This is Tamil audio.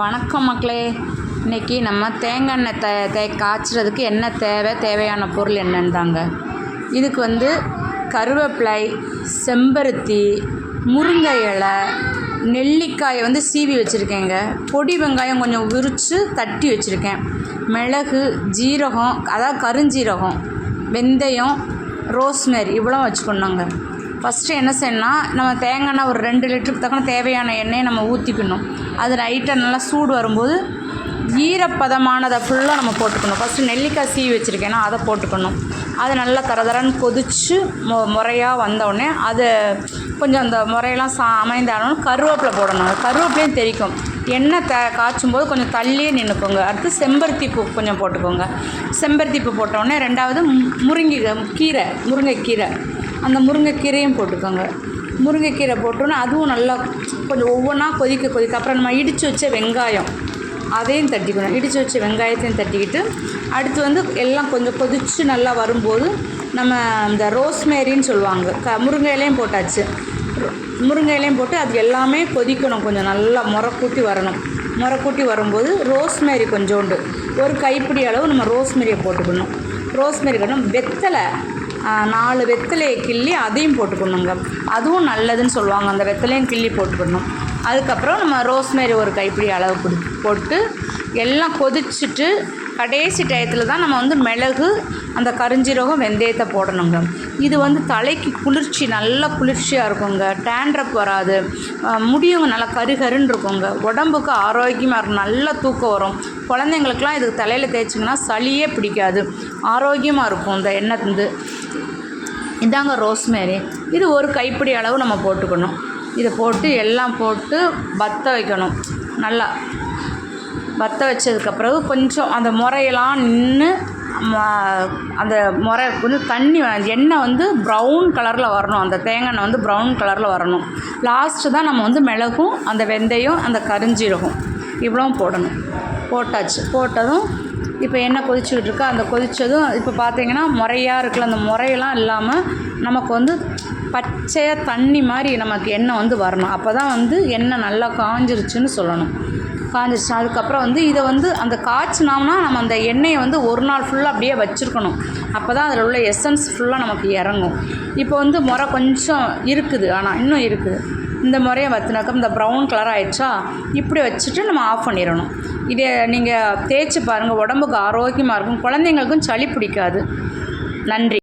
வணக்கம் மக்களே. இன்றைக்கி நம்ம தேங்காய் எண்ணெய் தே தே காய்ச்சறதுக்கு என்ன தேவை தேவையான பொருள் என்னன்னு தாங்க. இதுக்கு வந்து கருவேப்பிலை செம்பருத்தி முருங்கை இலை நெல்லிக்காயை வந்து சீவி வச்சுருக்கேங்க. பொடி வெங்காயம் கொஞ்சம் உரித்து தட்டி வச்சுருக்கேன். மிளகு ஜீரகம் அதாவது கருஞ்சீரகம் வெந்தயம் ரோஸ்மெரி இவ்வளோ வச்சுக்கணுங்க ஃபஸ்ட்டு என்ன செய்யணும்னா நம்ம தேங்காய் எண்ணெய் ஒரு ரெண்டு லிட்டருக்கு தக்கன தேவையான எண்ணெயை நம்ம ஊற்றிக்கணும் அது லைட்டாக நல்லா சூடு வரும்போது ஈரப்பதமானதை ஃபுல்லாக நம்ம போட்டுக்கணும். ஃபஸ்ட்டு நெல்லிக்காய் சீவி வச்சுருக்கேன்னா அதை போட்டுக்கணும். அது நல்லா தரதரன்னு கொதித்து மொ முறையாக வந்தோடனே அதை கொஞ்சம் அந்த முறையெல்லாம் சா அமைந்தாலும் கருவேப்பிலை போடணும். கருவேப்பிலையும் தெரிக்கும் எண்ணெய் த காய்ச்சும் போது கொஞ்சம் தள்ளியே நின்றுக்கோங்க அடுத்து செம்பருத்தி பூ கொஞ்சம் போட்டுக்கோங்க. செம்பருத்தி பூ போட்டோடனே ரெண்டாவது முருங்கை கீரை முருங்கைக்கீரை. அந்த முருங்கைக்கீரையும் போட்டுக்கோங்க முருங்கைக்கீரை போட்டோன்னே அதுவும் நல்லா கொஞ்சம் ஒவ்வொன்றா கொதிக்க கொதிக்க அப்புறம் நம்ம இடித்து வச்ச வெங்காயம் அதையும் தட்டிக்கணும். இடித்து வச்ச வெங்காயத்தையும் தட்டிக்கிட்டு அடுத்து வந்து எல்லாம் கொஞ்சம் கொதித்து நல்லா வரும்போது நம்ம இந்த ரோஸ்மேரின்னு சொல்லுவாங்க. க முருங்கை இலையும் போட்டாச்சு முருங்கையிலையும் முருங்கை இலையும் போட்டு அது எல்லாமே கொதிக்கணும் கொஞ்சம் நல்லா முறக்கூட்டி வரணும். முறக்கூட்டி வரும்போது ரோஸ்மேரி கொஞ்சோண்டு. ஒரு கைப்பிடி அளவு நம்ம ரோஸ்மேரியை போட்டுக்கணும். ரோஸ்மேரி கட்டணும் வெத்தலை நாலு வெத்தலையை கிள்ளி அதையும் போட்டுக்கணுங்க. அதுவும் நல்லதுன்னு சொல்லுவாங்க. அந்த வெத்தலையும் கிள்ளி போட்டுக்கணும். அதுக்கப்புறம் நம்ம ரோஸ்மேரி ஒரு கைப்பிடி அளவு போட்டு எல்லாம் கொதிச்சுட்டு கடைசி டயத்தில் தான் நம்ம வந்து மிளகு அந்த கருஞ்சீரகம் வெந்தயத்தை போடணுங்க. இது வந்து தலைக்கு குளிர்ச்சி நல்ல குளிர்ச்சியாக இருக்குங்க. டேண்ட்ரப் வராது. முடியவங்க முடியும். நல்லா கருகருன்னு இருக்குங்க. உடம்புக்கு ஆரோக்கியமாக இருக்கும் நல்ல தூக்கம் வரும். குழந்தைங்களுக்குலாம் இதுக்கு தலையில் தேய்ச்சிங்கன்னா சளியே பிடிக்காது. ஆரோக்கியமாக இருக்கும் இந்த எண்ணெய் வந்து இதாங்க ரோஸ்மேரி. இது ஒரு கைப்பிடி அளவு நம்ம போட்டுக்கணும். இதை போட்டு எல்லாம் போட்டு பற்ற வைக்கணும். நல்லா வற்ற வச்சதுக்கப்புறம் கொஞ்சம் அந்த முறையெல்லாம் நின்று அந்த முறை வந்து தண்ணி எண்ணெய் வந்து ப்ரௌன் கலரில் வரணும். அந்த தேங்காய் எண்ணெய் வந்து ப்ரௌன் கலரில் வரணும். லாஸ்ட்டு தான் நம்ம வந்து மிளகும் அந்த வெந்தயம் அந்த கரிஞ்சிருகும் இவ்வளோ போடணும். போட்டாச்சு. போட்டதும் இப்போ எண்ணெய் கொதிச்சுக்கிட்டு இருக்கோ அந்த கொதித்ததும் இப்போ பார்த்தீங்கன்னா முறையாக இருக்கல அந்த முறையெல்லாம் இல்லாமல் நமக்கு வந்து பச்சையாக தண்ணி மாதிரி நமக்கு எண்ணெய் வந்து வரணும். அப்போ தான் வந்து எண்ணெய் நல்லா காஞ்சிருச்சுன்னு சொல்லணும். காஞ்சிருச்சு அதுக்கப்புறம் வந்து இதை வந்து அந்த காய்ச்சினோம்னா நம்ம அந்த எண்ணெயை வந்து ஒரு நாள் ஃபுல்லாக அப்படியே வச்சுருக்கணும். அப்போ தான் அதில் உள்ள எசன்ஸ் ஃபுல்லாக நமக்கு இறங்கும். இப்போ வந்து முறை கொஞ்சம் இருக்குது ஆனால் இன்னும் இருக்குது. இந்த முறையை வற்றினாக்க இந்த ப்ரௌன் கலர் ஆயிடுச்சா? இப்படி வச்சுட்டு நம்ம ஆஃப் பண்ணிடணும். இதை நீங்கள் தேய்ச்சி பாருங்கள் உடம்புக்கு ஆரோக்கியமாக இருக்கும். குழந்தைங்களுக்கும் சளி பிடிக்காது. நன்றி.